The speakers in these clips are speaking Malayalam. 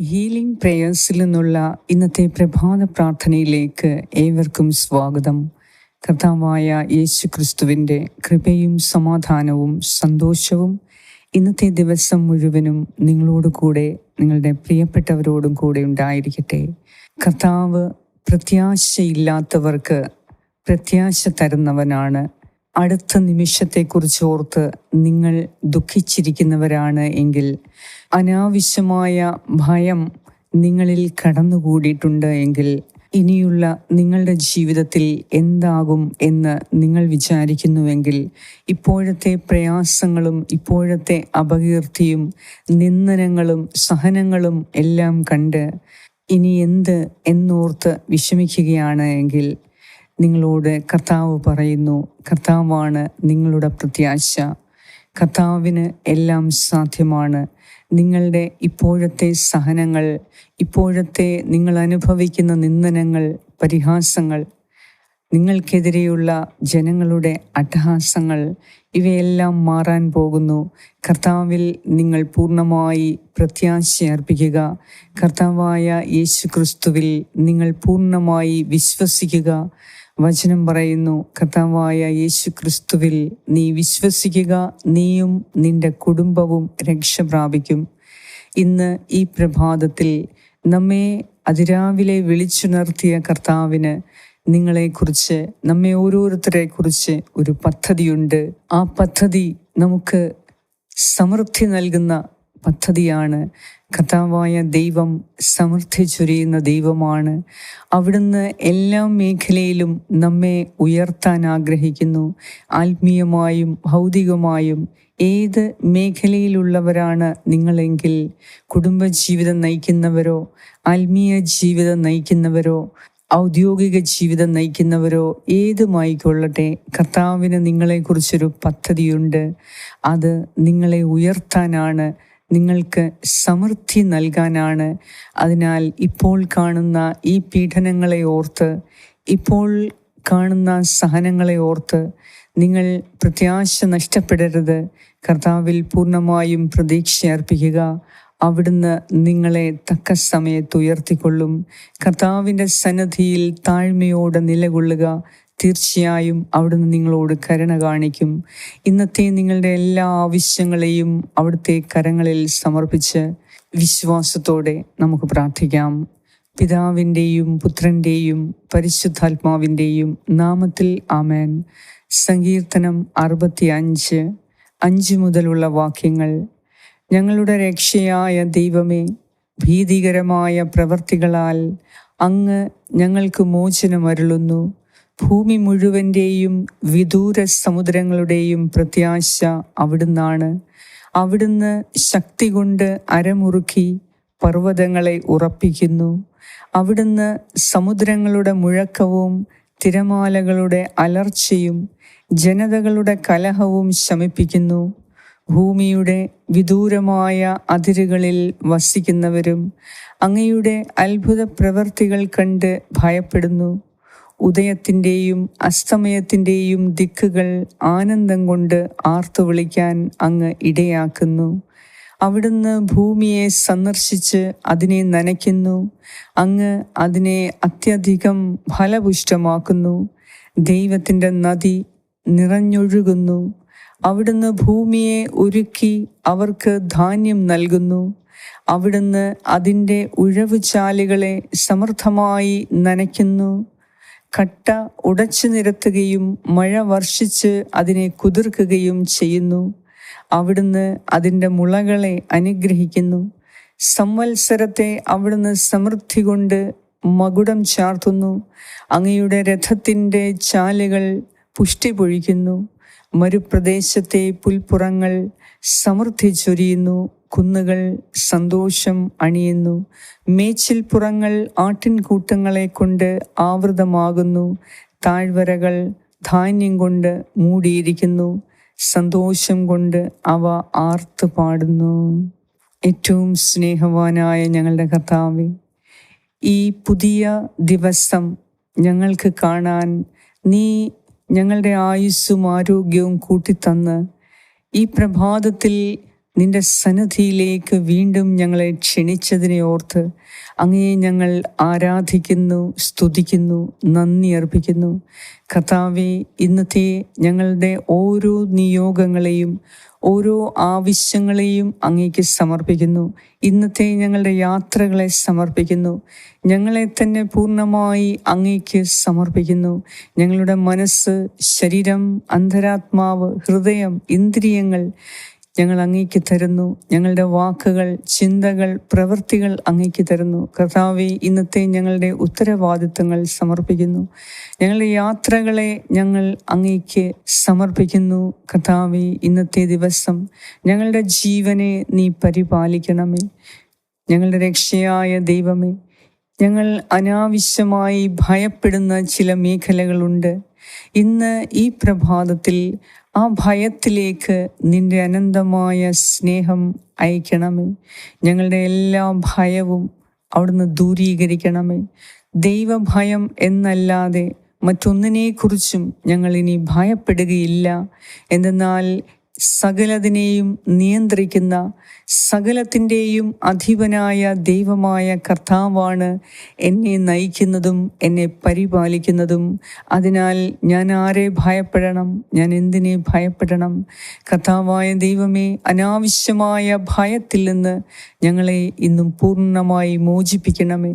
ഹീലിംഗ് പ്രേയേഴ്സിൽ നിന്നുള്ള ഇന്നത്തെ പ്രഭാത പ്രാർത്ഥനയിലേക്ക് ഏവർക്കും സ്വാഗതം. കർത്താവായ യേശു ക്രിസ്തുവിന്റെ കൃപയും സമാധാനവും സന്തോഷവും ഇന്നത്തെ ദിവസം മുഴുവനും നിങ്ങളോട് കൂടെ നിങ്ങളുടെ പ്രിയപ്പെട്ടവരോടും കൂടെ ഉണ്ടായിരിക്കട്ടെ. കർത്താവ് പ്രത്യാശയില്ലാത്തവർക്ക് പ്രത്യാശ തരുന്നവനാണ് അടുത്ത നിമിഷത്തെക്കുറിച്ച് ഓർത്ത് നിങ്ങൾ ദുഃഖിച്ചിരിക്കുന്നവരാണ് എങ്കിൽ അനാവശ്യമായ ഭയം നിങ്ങളിൽ കടന്നുകൂടിയിട്ടുണ്ട് എങ്കിൽ ഇനിയുള്ള നിങ്ങളുടെ ജീവിതത്തിൽ എന്താകും എന്ന് നിങ്ങൾ വിചാരിക്കുന്നുവെങ്കിൽ ഇപ്പോഴത്തെ പ്രയാസങ്ങളും ഇപ്പോഴത്തെ അപകീർത്തിയും നിന്ദനങ്ങളും സഹനങ്ങളും എല്ലാം കണ്ട് ഇനി എന്ത് എന്നോർത്ത് വിഷമിക്കുകയാണ് എങ്കിൽ നിങ്ങളോട് കർത്താവ് പറയുന്നു കർത്താവാണ് നിങ്ങളുടെ പ്രത്യാശ. കർത്താവിന് എല്ലാം സാധ്യമാണ്. നിങ്ങളുടെ ഇപ്പോഴത്തെ സഹനങ്ങൾ ഇപ്പോഴത്തെ നിങ്ങൾ അനുഭവിക്കുന്ന നിന്ദനങ്ങൾ പരിഹാസങ്ങൾ നിങ്ങൾക്കെതിരെയുള്ള ജനങ്ങളുടെ അട്ടഹാസങ്ങൾ ഇവയെല്ലാം മാറാൻ പോകുന്നു. കർത്താവിൽ നിങ്ങൾ പൂർണമായി പ്രത്യാശ അർപ്പിക്കുക. കർത്താവായ യേശു ക്രിസ്തുവിൽ നിങ്ങൾ പൂർണമായി വിശ്വസിക്കുക. വചനം പറയുന്നു കർത്താവായ യേശു ക്രിസ്തുവിൽ നീ വിശ്വസിക്കുക നീയും നിന്റെ കുടുംബവും രക്ഷ പ്രാപിക്കും. ഇന്ന് ഈ പ്രഭാതത്തിൽ നമ്മെ അതിരാവിലെ വിളിച്ചുണർത്തിയ കർത്താവിന് നിങ്ങളെക്കുറിച്ച് നമ്മെ ഓരോരുത്തരെ കുറിച്ച് ഒരു പദ്ധതിയുണ്ട്. ആ പദ്ധതി നമുക്ക് സമൃദ്ധി നൽകുന്ന പദ്ധതിയാണ്. കർത്താവായ ദൈവം സമൃദ്ധി ദൈവമാണ്. അവിടുന്ന് എല്ലാ മേഖലയിലും നമ്മെ ഉയർത്താൻ ആഗ്രഹിക്കുന്നു. ആത്മീയമായും ഭൗതികമായും ഏത് മേഖലയിലുള്ളവരാണ് നിങ്ങളെങ്കിൽ? കുടുംബജീവിതം നയിക്കുന്നവരോ ആത്മീയ ജീവിതം നയിക്കുന്നവരോ ഔദ്യോഗിക ജീവിതം നയിക്കുന്നവരോ ഏതുമായിക്കൊള്ളട്ടെ കർത്താവിന് നിങ്ങളെക്കുറിച്ചൊരു പദ്ധതിയുണ്ട്. അത് നിങ്ങളെ ഉയർത്താനാണ് നിങ്ങൾക്ക് സമൃദ്ധി നൽകാനാണ്. അതിനാൽ ഇപ്പോൾ കാണുന്ന ഈ പീഡനങ്ങളെ ഓർത്ത് ഇപ്പോൾ കാണുന്ന സഹനങ്ങളെ ഓർത്ത് നിങ്ങൾ പ്രത്യാശ നഷ്ടപ്പെടരുത്. കർത്താവിൽ പൂർണമായും പ്രതീക്ഷ അർപ്പിക്കുക. അവിടുന്ന് നിങ്ങളെ തക്ക സമയത്ത് ഉയർത്തിക്കൊള്ളും. കർത്താവിന്റെ സന്നദ്ധിയിൽ താഴ്മയോടെ നിലകൊള്ളുക. തീർച്ചയായും അവിടുന്ന് നിങ്ങളോട് കരുണ കാണിക്കും. ഇന്നത്തെ നിങ്ങളുടെ എല്ലാ ആവശ്യങ്ങളെയും അവിടുത്തെ കരങ്ങളിൽ സമർപ്പിച്ച് വിശ്വാസത്തോടെ നമുക്ക് പ്രാർത്ഥിക്കാം. പിതാവിന്റെയും പുത്രന്റെയും പരിശുദ്ധാത്മാവിന്റെയും നാമത്തിൽ ആമേൻ. സങ്കീർത്തനം അറുപത്തി അഞ്ച് അഞ്ച് മുതലുള്ള വാക്യങ്ങൾ. ഞങ്ങളുടെ രക്ഷയായ ദൈവമേ ഭീതികരമായ പ്രവർത്തികളാൽ അങ്ങ് ഞങ്ങൾക്ക് മോചനമരുളുന്നു. ഭൂമി മുഴുവന്റെയും വിദൂര സമുദ്രങ്ങളുടെയും പ്രത്യാശ അവിടുന്നാണ്. അവിടുന്ന് ശക്തി കൊണ്ട് അരമുറുക്കി പർവതങ്ങളെ ഉറപ്പിക്കുന്നു. അവിടുന്ന് സമുദ്രങ്ങളുടെ മുഴക്കവും തിരമാലകളുടെ അലർച്ചയും ജനതകളുടെ കലഹവും ശമിപ്പിക്കുന്നു. ഭൂമിയുടെ വിദൂരമായ അതിരുകളിൽ വസിക്കുന്നവരും അങ്ങയുടെ അത്ഭുത പ്രവൃത്തികൾ കണ്ട് ഭയപ്പെടുന്നു. ഉദയത്തിന്റെയും അസ്തമയത്തിന്റെയും ദിക്കുകൾ ആനന്ദം കൊണ്ട് ആർത്തു വിളിക്കാൻ അങ്ങ് ഇടയാക്കുന്നു. അവിടുന്ന് ഭൂമിയെ സന്ദർശിച്ച് അതിനെ നനയ്ക്കുന്നു. അങ്ങ് അതിനെ അത്യധികം ഫലപുഷ്ടമാക്കുന്നു. ദൈവത്തിന്റെ നദി നിറഞ്ഞൊഴുകുന്നു. അവിടുന്ന് ഭൂമിയെ ഒരുക്കി അവർക്ക് ധാന്യം നൽകുന്നു. അവിടുന്ന് അതിന്റെ ഉഴവുചാലുകളെ സമൃദ്ധമായി നനയ്ക്കുന്നു. കട്ട ഉടച്ചു നിരത്തുകയും മഴ വർഷിച്ച് അതിനെ കുതിർക്കുകയും ചെയ്യുന്നു. അവിടുന്ന് അതിന്റെ മുളകളെ അനുഗ്രഹിക്കുന്നു. സംവത്സരത്തെ അവിടുന്ന് സമൃദ്ധി കൊണ്ട് മകുടം ചാർത്തുന്നു. അങ്ങയുടെ രഥത്തിന്റെ ചാലുകൾ പുഷ്ടി പൊഴിക്കുന്നു. മരുപ്രദേശത്തെ പുൽപ്പുറങ്ങൾ സമൃദ്ധി ചൊരിയുന്നു. കുന്നുകൾ സന്തോഷം അണിയുന്നു. മേച്ചിൽപ്പുറങ്ങൾ ആട്ടിൻകൂട്ടങ്ങളെ കൊണ്ട് ആവൃതമാകുന്നു. താഴ്വരകൾ ധാന്യം കൊണ്ട് മൂടിയിരിക്കുന്നു. സന്തോഷം കൊണ്ട് അവ ആർത്തു പാടുന്നു. ഏറ്റവും സ്നേഹവാനായ ഞങ്ങളുടെ കർത്താവ് ഈ പുതിയ ദിവസം ഞങ്ങൾക്ക് കാണാൻ നീ ഞങ്ങളുടെ ആയുസ്സും ആരോഗ്യവും കൂട്ടിത്തന്ന് ഈ പ്രഭാതത്തിൽ നിന്റെ സന്നിധിയിലേക്ക് വീണ്ടും ഞങ്ങളെ ക്ഷണിച്ചതിനെ ഓർത്ത് അങ്ങയെ ഞങ്ങൾ ആരാധിക്കുന്നു സ്തുതിക്കുന്നു നന്ദി അർപ്പിക്കുന്നു. കഥാവെ ഇന്നത്തെ ഞങ്ങളുടെ ഓരോ നിയോഗങ്ങളെയും ഓരോ ആവശ്യങ്ങളെയും അങ്ങേക്ക് സമർപ്പിക്കുന്നു. ഇന്നത്തെ ഞങ്ങളുടെ യാത്രകളെ സമർപ്പിക്കുന്നു. ഞങ്ങളെ തന്നെ പൂർണമായി അങ്ങേക്ക് സമർപ്പിക്കുന്നു. ഞങ്ങളുടെ മനസ്സ് ശരീരം അന്തരാത്മാവ് ഹൃദയം ഇന്ദ്രിയങ്ങൾ ഞങ്ങൾ അങ്ങേക്ക് തരുന്നു. ഞങ്ങളുടെ വാക്കുകൾ ചിന്തകൾ പ്രവൃത്തികൾ അങ്ങേക്ക് തരുന്നു. കർത്താവെ ഇന്നത്തെ ഞങ്ങളുടെ ഉത്തരവാദിത്തങ്ങൾ സമർപ്പിക്കുന്നു. ഞങ്ങളുടെ യാത്രകളെ ഞങ്ങൾ അങ്ങേക്ക് സമർപ്പിക്കുന്നു. കർത്താവെ ഇന്നത്തെ ദിവസം ഞങ്ങളുടെ ജീവനെ നീ പരിപാലിക്കണമേ. ഞങ്ങളുടെ രക്ഷയായ ദൈവമേ ഞങ്ങൾ അനാവശ്യമായി ഭയപ്പെടുന്ന ചില മേഖലകളുണ്ട്. ഇന്ന് ഈ പ്രഭാതത്തിൽ ആ ഭയത്തിലേക്ക് നിന്റെ അനന്തമായ സ്നേഹം അയക്കണമേ. ഞങ്ങളുടെ എല്ലാ ഭയവും അവിടുന്ന് ദൂരീകരിക്കണമേ. ദൈവഭയം എന്നല്ലാതെ മറ്റൊന്നിനെക്കുറിച്ചും ഞങ്ങൾ ഇനി ഭയപ്പെടുകയില്ല. എന്തെന്നാൽ സകലതിനെയും നിയന്ത്രിക്കുന്ന സകലത്തിന്റെയും അധിപനായ ദൈവമായ കർത്താവാണ് എന്നെ നയിക്കുന്നതും എന്നെ പരിപാലിക്കുന്നതും. അതിനാൽ ഞാൻ ആരെ ഭയപ്പെടണം? ഞാൻ എന്തിനെ ഭയപ്പെടണം? കർത്താവായ ദൈവമേ അനാവശ്യമായ ഭയത്തിൽ നിന്ന് ഞങ്ങളെ ഇന്നും പൂർണമായി മോചിപ്പിക്കണമേ.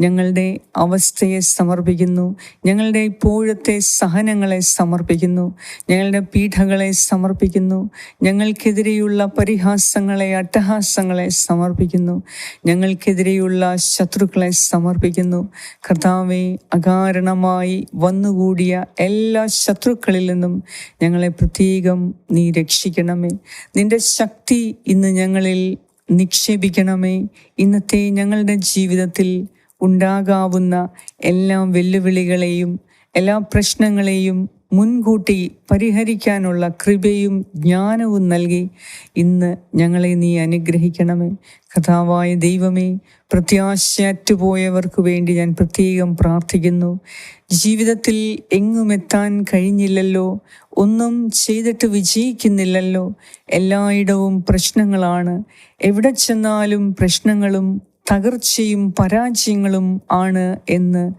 ഞങ്ങളുടെ അവസ്ഥയെ സമർപ്പിക്കുന്നു. ഞങ്ങളുടെ ഇപ്പോഴത്തെ സഹനങ്ങളെ സമർപ്പിക്കുന്നു. ഞങ്ങളുടെ പീഠകളെ സമർപ്പിക്കുന്നു. ഞങ്ങൾക്കെതിരെയുള്ള പരിഹാസങ്ങളെ അട്ടഹാസങ്ങളെ സമർപ്പിക്കുന്നു. ഞങ്ങൾക്കെതിരെയുള്ള ശത്രുക്കളെ സമർപ്പിക്കുന്നു. കർത്താവെ അകാരണമായി വന്നുകൂടിയ എല്ലാ ശത്രുക്കളിൽ നിന്നും ഞങ്ങളെ പ്രത്യേകം നീ രക്ഷിക്കണമേ. നിന്റെ ശക്തി ഇന്ന് ഞങ്ങളിൽ നിക്ഷേപിക്കണമേ. ഇന്നത്തെ ഞങ്ങളുടെ ജീവിതത്തിൽ ഉണ്ടാകാവുന്ന എല്ലാ വെല്ലുവിളികളെയും എല്ലാ പ്രശ്നങ്ങളെയും മുൻകൂട്ടി പരിഹരിക്കാനുള്ള കൃപയും ജ്ഞാനവും നൽകി ഇന്ന് ഞങ്ങളെ നീ അനുഗ്രഹിക്കണമേ. കഥാവായ ദൈവമേ പ്രത്യാശയറ്റുപോയവർക്ക് വേണ്ടി ഞാൻ പ്രത്യേകം പ്രാർത്ഥിക്കുന്നു. ജീവിതത്തിൽ എങ്ങും എത്താൻ കഴിഞ്ഞില്ലല്ലോ. ഒന്നും ചെയ്തിട്ട് വിജയിക്കുന്നില്ലല്ലോ. എല്ലായിടവും പ്രശ്നങ്ങളാണ്. എവിടെ ചെന്നാലും പ്രശ്നങ്ങളും തകർച്ചയും പരാജയങ്ങളും ആണ് എന്ന്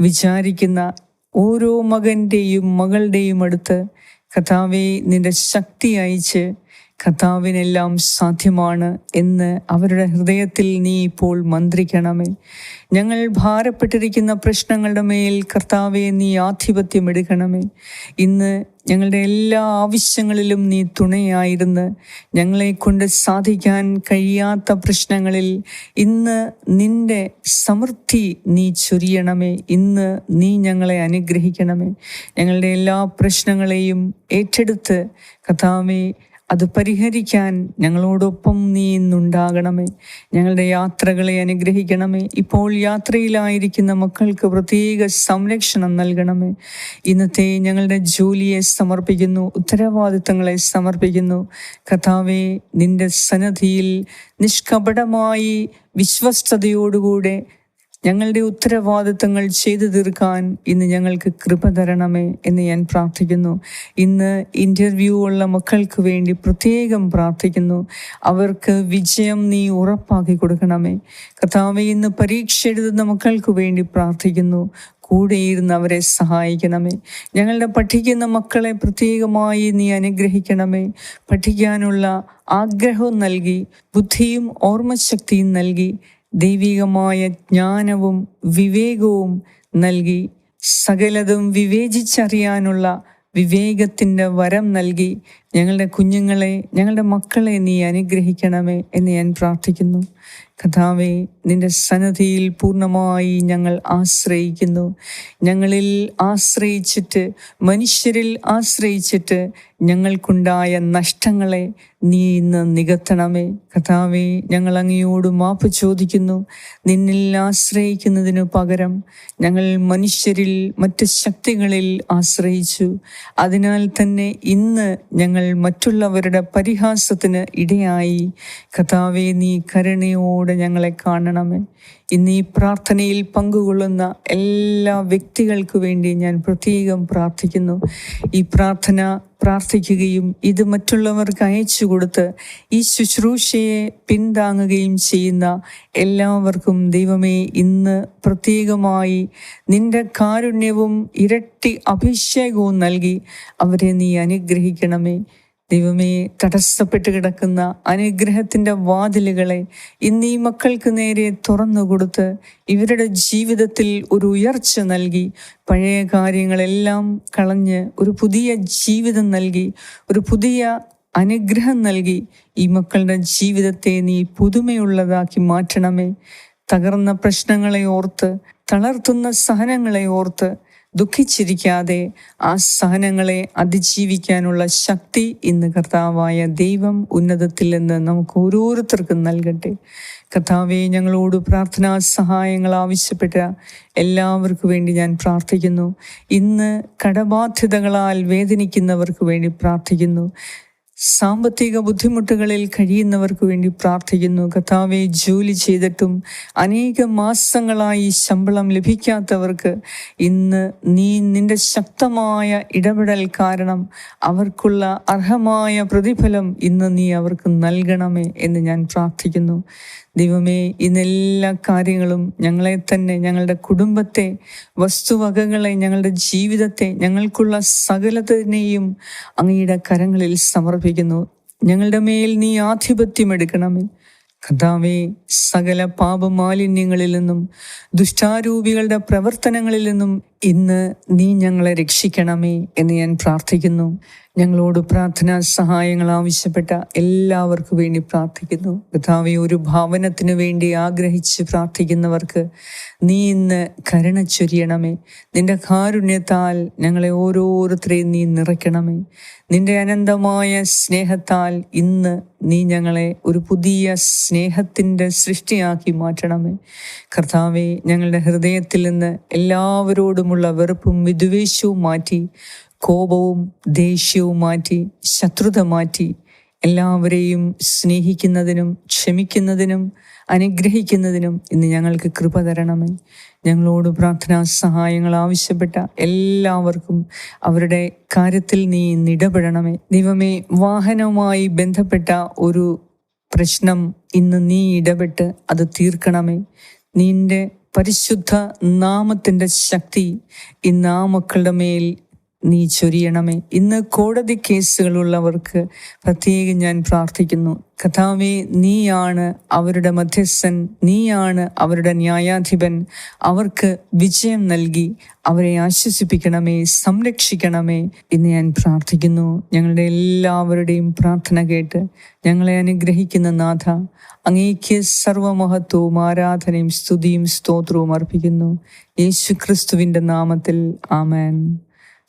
വിചാരിക്കുന്ന ഓരോ മകന്റെയും മകളുടെയും അടുത്ത് കഥാവെ നിന്റെ ശക്തി അയച്ച് കഥാവിനെല്ലാം സാധ്യമാണ് എന്ന് അവരുടെ ഹൃദയത്തിൽ നീ ഇപ്പോൾ മന്ത്രിക്കണമേ. ഞങ്ങൾ ഭാരപ്പെട്ടിരിക്കുന്ന പ്രശ്നങ്ങളുടെ മേൽ കർത്താവെ നീ ആധിപത്യം എടുക്കണമേ. ഇന്ന് ഞങ്ങളുടെ എല്ലാ ആവശ്യങ്ങളിലും നീ തുണയായിരുന്ന് ഞങ്ങളെ കൊണ്ട് സാധിക്കാൻ കഴിയാത്ത പ്രശ്നങ്ങളിൽ ഇന്ന് നിന്റെ സമൃദ്ധി നീ ചൊരിയണമേ. ഇന്ന് നീ ഞങ്ങളെ അനുഗ്രഹിക്കണമേ. ഞങ്ങളുടെ എല്ലാ പ്രശ്നങ്ങളെയും ഏറ്റെടുത്ത് കഥാവെ അത് പരിഹരിക്കാൻ ഞങ്ങളോടൊപ്പം നീ ഇന്നുണ്ടാകണമേ. ഞങ്ങളുടെ യാത്രകളെ അനുഗ്രഹിക്കണമേ. ഇപ്പോൾ യാത്രയിലായിരിക്കുന്ന മക്കൾക്ക് പ്രത്യേക സംരക്ഷണം നൽകണമേ. ഇന്നത്തെ ഞങ്ങളുടെ ജോലിയെ സമർപ്പിക്കുന്നു ഉത്തരവാദിത്തങ്ങളെ സമർപ്പിക്കുന്നു. കഥാവെ നിന്റെ സന്നദ്ധിയിൽ നിഷ്കപടമായി വിശ്വസ്തയോടുകൂടെ ഞങ്ങളുടെ ഉത്തരവാദിത്തങ്ങൾ ചെയ്തു തീർക്കാൻ ഇന്ന് ഞങ്ങൾക്ക് കൃപ തരണമേ എന്ന് ഞാൻ പ്രാർത്ഥിക്കുന്നു. ഇന്ന് ഇന്റർവ്യൂ ഉള്ള മക്കൾക്ക് വേണ്ടി പ്രത്യേകം പ്രാർത്ഥിക്കുന്നു. അവർക്ക് വിജയം നീ ഉറപ്പാക്കി കൊടുക്കണമേ. കഥാവെ ഇന്ന് പരീക്ഷ എഴുതുന്ന മക്കൾക്ക് വേണ്ടി പ്രാർത്ഥിക്കുന്നു. കൂടെയിരുന്ന് അവരെ സഹായിക്കണമേ. ഞങ്ങളുടെ പഠിക്കുന്ന മക്കളെ പ്രത്യേകമായി നീ അനുഗ്രഹിക്കണമേ. പഠിക്കാനുള്ള ആഗ്രഹവും നൽകി ബുദ്ധിയും ഓർമ്മശക്തിയും നൽകി ദൈവികമായ ജ്ഞാനവും വിവേകവും നൽകി സകലതും വിവേചിച്ചറിയാനുള്ള വിവേകത്തിന്റെ വരം നൽകി ഞങ്ങളുടെ കുഞ്ഞുങ്ങളെ ഞങ്ങളുടെ മക്കളെ നീ അനുഗ്രഹിക്കണമേ എന്ന് ഞാൻ പ്രാർത്ഥിക്കുന്നു. കഥാവെ നിന്റെ സന്നദ്ധിയിൽ പൂർണമായി ഞങ്ങൾ ആശ്രയിക്കുന്നു. ഞങ്ങളിൽ ആശ്രയിച്ചിട്ട് മനുഷ്യരിൽ ആശ്രയിച്ചിട്ട് ഞങ്ങൾക്കുണ്ടായ നഷ്ടങ്ങളെ നീ ഇന്ന് നികത്തണമേ. കഥാവെ ഞങ്ങൾ അങ്ങയോട് മാപ്പ് ചോദിക്കുന്നു. നിന്നിൽ ആശ്രയിക്കുന്നതിനു പകരം ഞങ്ങൾ മനുഷ്യരിൽ മറ്റ് ശക്തികളിൽ ആശ്രയിച്ചു. അതിനാൽ തന്നെ ഇന്ന് ഞങ്ങൾ മറ്റുള്ളവരുടെ പരിഹാസത്തിന് ഇടയായി. കഥാവെ നീ കരുണയോടെ ഞങ്ങളെ കാണണമേ. ഇന്ന് ഈ പ്രാർത്ഥനയിൽ പങ്കുകൊള്ളുന്ന എല്ലാ വ്യക്തികൾക്കു വേണ്ടി ഞാൻ പ്രത്യേകം പ്രാർത്ഥിക്കുന്നു. ഈ പ്രാർത്ഥന പ്രാർത്ഥിക്കുകയും ഇത് മറ്റുള്ളവർക്ക് അയച്ചു കൊടുത്ത് ഈ ശുശ്രൂഷയെ പിന്താങ്ങുകയും ചെയ്യുന്ന എല്ലാവർക്കും ദൈവമേ ഇന്ന് പ്രത്യേകമായി നിന്റെ കാരുണ്യവും ഇരട്ടി അഭിഷേകവും നൽകി അവരെ നീ അനുഗ്രഹിക്കണമേ. ദൈവമേ തടസ്സപ്പെട്ട് കിടക്കുന്ന അനുഗ്രഹത്തിന്റെ വാതിലുകളെ ഇന്ന് ഈ മക്കൾക്ക് നേരെ തുറന്നു കൊടുത്ത് ഇവരുടെ ജീവിതത്തിൽ ഒരു ഉയർച്ച നൽകി പഴയ കാര്യങ്ങളെല്ലാം കളഞ്ഞ് ഒരു പുതിയ ജീവിതം നൽകി ഒരു പുതിയ അനുഗ്രഹം നൽകി ഈ മക്കളുടെ ജീവിതത്തെ നീ പുതുമയുള്ളതാക്കി മാറ്റണമേ. തകർന്ന പ്രശ്നങ്ങളെ ഓർത്ത് തളർത്തുന്ന സഹനങ്ങളെ ഓർത്ത് ദുഃഖിച്ചിരിക്കാതെ ആ സഹനങ്ങളെ അതിജീവിക്കാനുള്ള ശക്തി ഇന്ന് കർത്താവായ ദൈവം ഉന്നതത്തിൽ നിന്ന് നമുക്ക് ഓരോരുത്തർക്കും നൽകട്ടെ. കർത്താവെ ഞങ്ങളോട് പ്രാർത്ഥനാ സഹായങ്ങൾ ആവശ്യപ്പെട്ട എല്ലാവർക്കു വേണ്ടി ഞാൻ പ്രാർത്ഥിക്കുന്നു. ഇന്ന് കടബാധ്യതകളാൽ വേദനിക്കുന്നവർക്ക് വേണ്ടി പ്രാർത്ഥിക്കുന്നു. സാമ്പത്തിക ബുദ്ധിമുട്ടുകളിൽ കഴിയുന്നവർക്ക് വേണ്ടി പ്രാർത്ഥിക്കുന്നു. കഥാവെ ജോലി ചെയ്തിട്ടും അനേക മാസങ്ങളായി ശമ്പളം ലഭിക്കാത്തവർക്ക് ഇന്ന് നീ നിന്റെ ശക്തമായ ഇടപെടൽ കാരണം അവർക്കുള്ള അർഹമായ പ്രതിഫലം ഇന്ന് നീ അവർക്ക് നൽകണമേ എന്ന് ഞാൻ പ്രാർത്ഥിക്കുന്നു. ദൈവമേ ഇന്നെല്ലാ കാര്യങ്ങളും ഞങ്ങളെ തന്നെ ഞങ്ങളുടെ കുടുംബത്തെ വസ്തുവകകളെ ഞങ്ങളുടെ ജീവിതത്തെ ഞങ്ങൾക്കുള്ള സകലത്തിനെയും അങ്ങയുടെ കരങ്ങളിൽ സമർപ്പിക്കുന്നു ഞങ്ങളുടെ മേൽ നീ ആധിപത്യം എടുക്കണമേ. കഥാവേ സകല പാപമാലിന്യങ്ങളിൽ നിന്നും ദുഷ്ടാരൂപികളുടെ പ്രവർത്തനങ്ങളിൽ നിന്നും ഇന്ന് നീ ഞങ്ങളെ രക്ഷിക്കണമേ എന്ന് ഞാൻ പ്രാർത്ഥിക്കുന്നു. ഞങ്ങളോട് പ്രാർത്ഥനാ സഹായങ്ങൾ ആവശ്യപ്പെട്ട എല്ലാവർക്കും വേണ്ടി പ്രാർത്ഥിക്കുന്നു. കഥാവെ ഒരു ഭവനത്തിനു വേണ്ടി ആഗ്രഹിച്ച് പ്രാർത്ഥിക്കുന്നവർക്ക് നീ ഇന്ന് കരുണ ചൊരിയണമേ. നിന്റെ കാരുണ്യത്താൽ ഞങ്ങളെ ഓരോരുത്തരെയും നീ നിറയ്ക്കണമേ. നിന്റെ അനന്തമായ സ്നേഹത്താൽ ഇന്ന് നീ ഞങ്ങളെ ഒരു പുതിയ സ്നേഹത്തിന്റെ സൃഷ്ടിയാക്കി മാറ്റണമേ. കർത്താവെ ഞങ്ങളുടെ ഹൃദയത്തിൽ നിന്ന് എല്ലാവരോടുമുള്ള വെറുപ്പും വിദ്വേഷവും മാറ്റി കോപവും ദേഷ്യവും മാറ്റി ശത്രുത മാറ്റി എല്ലാവരെയും സ്നേഹിക്കുന്നതിനും ക്ഷമിക്കുന്നതിനും അനുഗ്രഹിക്കുന്നതിനും ഇന്ന് ഞങ്ങൾക്ക് കൃപ തരണമേ. ഞങ്ങളോട് പ്രാർത്ഥനാ സഹായങ്ങൾ ആവശ്യപ്പെട്ട എല്ലാവർക്കും അവരുടെ കാര്യത്തിൽ നീ ഇടപെടണമേ. ദൈവമേ വാഹനവുമായി ബന്ധപ്പെട്ട ഒരു പ്രശ്നം ഇന്ന് നീ ഇടപെട്ട് അത് തീർക്കണമേ. നിന്റെ പരിശുദ്ധ നാമത്തിന്റെ ശക്തി ഈ നാമക്കളുടെ മേൽ നീ ചൊരിയണമേ. ഇന്ന് കോടതി കേസുകളുള്ളവർക്ക് പ്രത്യേകം ഞാൻ പ്രാർത്ഥിക്കുന്നു. കഥാവേ നീയാണ് അവരുടെ മധ്യസ്ഥൻ നീയാണ് അവരുടെ ന്യായാധിപൻ. അവർക്ക് വിജയം നൽകി അവരെ ആശ്വസിപ്പിക്കണമേ സംരക്ഷിക്കണമേ എന്ന് ഞാൻ പ്രാർത്ഥിക്കുന്നു. ഞങ്ങളുടെ എല്ലാവരുടെയും പ്രാർത്ഥന കേട്ട് ഞങ്ങളെ അനുഗ്രഹിക്കുന്ന നാഥ അങ്ങേക്ക് സർവമഹത്വവും ആരാധനയും സ്തുതിയും സ്തോത്രവും അർപ്പിക്കുന്നു. യേശു ക്രിസ്തുവിന്റെ നാമത്തിൽ ആമേൻ.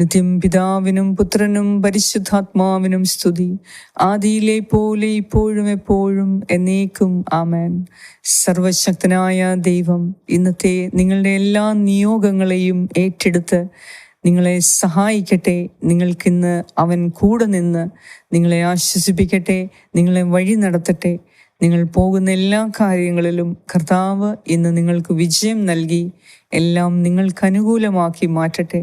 നിത്യം പിതാവിനും പുത്രനും പരിശുദ്ധാത്മാവിനും സ്തുതി. ആദിയിലെ പോലെ ഇപ്പോഴും എപ്പോഴും എന്നേക്കും ആമേൻ. സർവശക്തനായ ദൈവം ഇന്നത്തെ നിങ്ങളുടെ എല്ലാ നിയോഗങ്ങളെയും ഏറ്റെടുത്ത് നിങ്ങളെ സഹായിക്കട്ടെ. നിങ്ങൾക്കിന്ന് അവൻ കൂടെ നിന്ന് നിങ്ങളെ ആശ്വസിപ്പിക്കട്ടെ നിങ്ങളെ വഴി നടത്തട്ടെ. നിങ്ങൾ പോകുന്ന എല്ലാ കാര്യങ്ങളിലും കർത്താവ് ഇന്ന് നിങ്ങൾക്ക് വിജയം നൽകി എല്ലാം നിങ്ങൾക്ക് അനുകൂലമാക്കി മാറ്റട്ടെ.